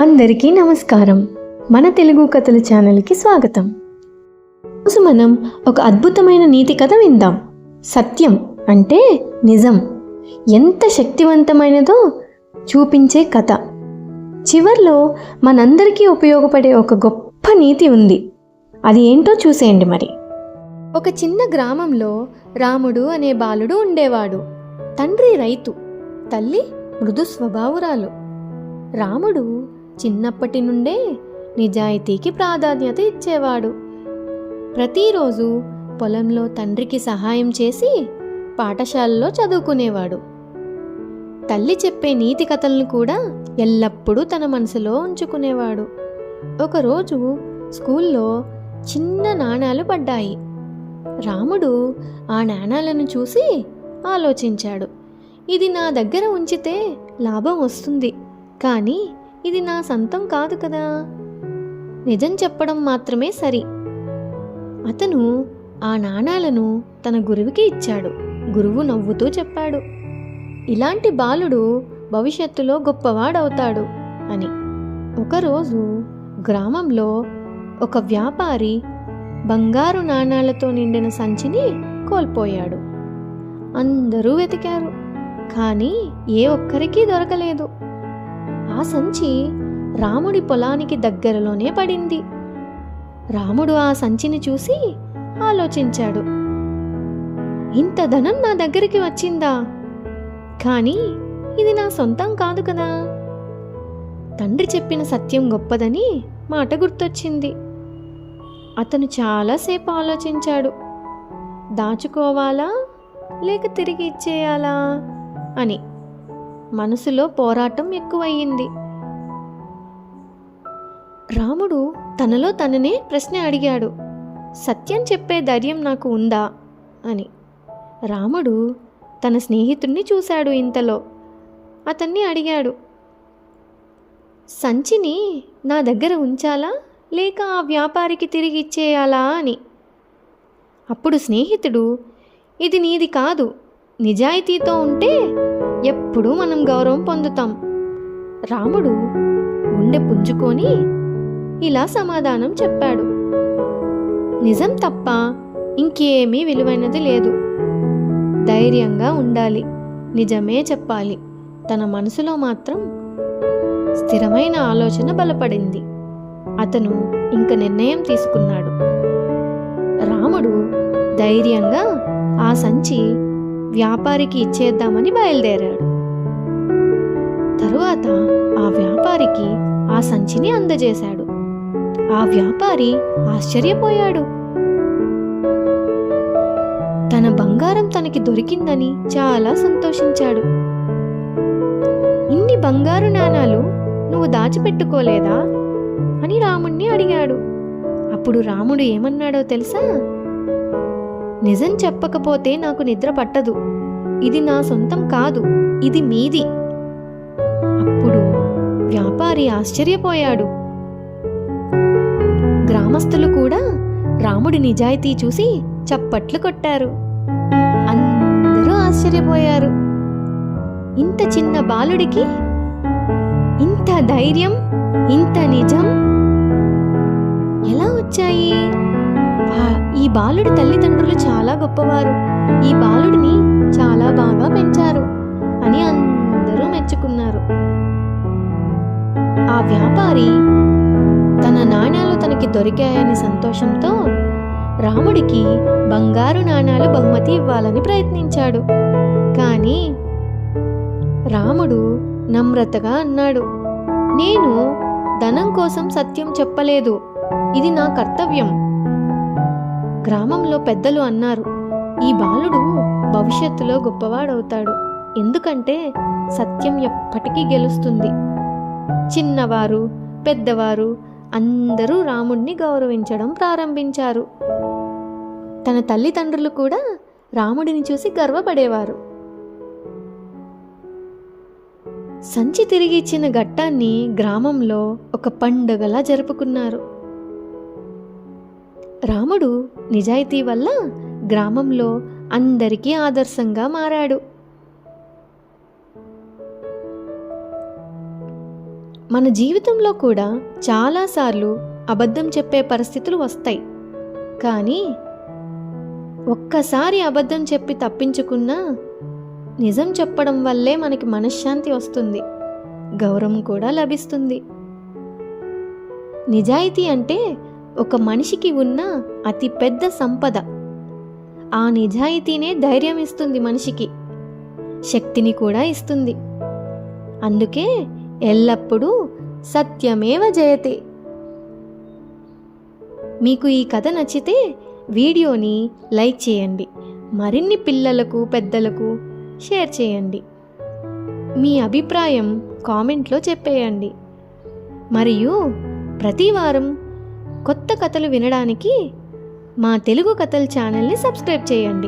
అందరికీ నమస్కారం. మన తెలుగు కథల ఛానల్కి స్వాగతం. రోజు మనం ఒక అద్భుతమైన నీతి కథ విందాం. సత్యం అంటే నిజం. ఎంత శక్తివంతమైనదో చూపించే కథ. చివర్లో మనందరికీ ఉపయోగపడే ఒక గొప్ప నీతి ఉంది. అది ఏంటో చూసేయండి మరి. ఒక చిన్న గ్రామంలో రాముడు అనే బాలుడు ఉండేవాడు. తండ్రి రైతు తల్లి మృదు స్వభావురాలు. రాముడు చిన్నప్పటి నుండే నిజాయితీకి ప్రాధాన్యత ఇచ్చేవాడు. ప్రతిరోజు పొలంలో తండ్రికి సహాయం చేసి పాఠశాలలో చదువుకునేవాడు. తల్లి చెప్పే నీతి కథలను కూడా ఎల్లప్పుడూ తన మనసులో ఉంచుకునేవాడు. ఒకరోజు స్కూల్లో చిన్న నాణాలు పడ్డాయి. రాముడు ఆ నాణాలను చూసి ఆలోచించాడు. ఇది నా దగ్గర ఉంచితే లాభం వస్తుంది. కానీ ఇది నా సొంతం కాదు కదా. నిజం చెప్పడం మాత్రమే సరి. అతను ఆ నాణాలను తన గురువుకి ఇచ్చాడు. గురువు నవ్వుతూ చెప్పాడు. ఇలాంటి బాలుడు భవిష్యత్తులో గొప్పవాడవుతాడు అని. ఒకరోజు గ్రామంలో ఒక వ్యాపారి బంగారు నాణాలతో నిండిన సంచిని కోల్పోయాడు. అందరూ వెతికారు. కానీ ఏ ఒక్కరికి దొరకలేదు. ఆ సంచి రాముడి పొలానికి దగ్గరలోనే పడింది. రాముడు ఆ సంచిని చూసి ఆలోచించాడు. ఇంత ధనం నా దగ్గరికి వచ్చిందా? కానీ ఇది నా సొంతం కాదు కదా? తండ్రి చెప్పిన సత్యం గొప్పదని మాట గుర్తొచ్చింది. అతను చాలాసేపు ఆలోచించాడు. దాచుకోవాలా? లేక తిరిగి ఇచ్చేయాలా? అని మనసులో పోరాటం ఎక్కువయ్యింది. రాముడు తనలో తననే ప్రశ్న అడిగాడు. సత్యం చెప్పే ధైర్యం నాకు ఉందా? అని. రాముడు తన స్నేహితుడిని చూశాడు ఇంతలో. అతన్ని అడిగాడు. సంచిని నా దగ్గర ఉంచాలా? లేక ఆ వ్యాపారికి తిరిగి ఇచ్చేయాలా? అని. అప్పుడు స్నేహితుడు ఇది నీది కాదు నిజాయితీతో ఉంటే ఎప్పుడూ మనం గౌరవం పొందుతాం. రాముడు గుండె పుంజుకొని ఇలా సమాధానం చెప్పాడు. నిజం తప్ప ఇంకేమీ విలువైనది లేదు. ధైర్యంగా ఉండాలి. నిజమే చెప్పాలి. తన మనసులో మాత్రం స్థిరమైన ఆలోచన బలపడింది. అతను ఇంక నిర్ణయం తీసుకున్నాడు. రాముడు ధైర్యంగా ఆ సంచి వ్యాపారికి ఇచ్చేద్దామని బయలుదేరాడు. తరువాత ఆ వ్యాపారికి ఆ సంచిని అందజేశాడు. ఆ వ్యాపారి ఆశ్చర్యపోయాడు. తన బంగారం తనకి దొరికిందని చాలా సంతోషించాడు. ఇన్ని బంగారు నాణాలు నువ్వు దాచిపెట్టుకోలేదా? అని రాముణ్ణి అడిగాడు. అప్పుడు రాముడు ఏమన్నాడో తెలుసా? నిజం చెప్పకపోతే నాకు నిద్ర పట్టదు. ఇది నా సొంతం కాదు ఇది మీది. అప్పుడు వ్యాపారి ఆశ్చర్యపోయాడు. గ్రామస్తులు కూడా రాముడి నిజాయితీ చూసి చప్పట్లు కొట్టారు. అందరూ ఆశ్చర్యపోయారు. ఇంత చిన్న బాలుడికి ఇంత ధైర్యం ఇంత నిజం ఎలా వచ్చాయి? ఈ బాలుడి తల్లిదండ్రులు చాలా గొప్పవారు. ఈ బాలుడిని చాలా బాగా పెంచారు అని అందరూ మెచ్చుకున్నారు. ఆ వ్యాపారి తన నాణాలు తనకి దొరికాయని సంతోషంతో రాముడికి బంగారు నాణాలు బహుమతి ఇవ్వాలని ప్రయత్నించాడు. కానీ రాముడు నమ్రతగా అన్నాడు నేను ధనం కోసం సత్యం చెప్పలేదు. ఇది నా కర్తవ్యం. గ్రామంలో పెద్దలు అన్నారు ఈ బాలుడు భవిష్యత్తులో గొప్పవాడవుతాడు. ఎందుకంటే సత్యం ఎప్పటికీ గెలుస్తుంది. చిన్నవారు పెద్దవారు అందరూ రాముణ్ణి గౌరవించడం ప్రారంభించారు. తన తల్లిదండ్రులు కూడా రాముడిని చూసి గర్వపడేవారు. సంచి తిరిగి ఇచ్చిన ఘట్టాన్ని గ్రామంలో ఒక పండుగలా జరుపుకున్నారు. రాముడు నిజాయితీ వల్ల గ్రామంలో అందరికీ ఆదర్శంగా మారాడు. మన జీవితంలో కూడా చాలాసార్లు అబద్ధం చెప్పే పరిస్థితులు వస్తాయి. కానీ ఒక్కసారి అబద్ధం చెప్పి తప్పించుకున్నా నిజం చెప్పడం వల్లే మనకి మనశ్శాంతి వస్తుంది. గౌరవం కూడా లభిస్తుంది. నిజాయితీ అంటే ఒక మనిషికి ఉన్న అతి పెద్ద సంపద. ఆ నిజాయితీనే ధైర్యం ఇస్తుంది మనిషికి. శక్తిని కూడా ఇస్తుంది. అందుకే ఎల్లప్పుడూ సత్యమేవ జయతే. మీకు ఈ కథ నచ్చితే వీడియోని లైక్ చేయండి. మరిన్ని పిల్లలకు పెద్దలకు షేర్ చేయండి. మీ అభిప్రాయం కామెంట్లో చెప్పేయండి. మరియు ప్రతి వారం కొత్త కథలు వినడానికి మా తెలుగు కథల ఛానల్ని సబ్స్క్రైబ్ చేయండి.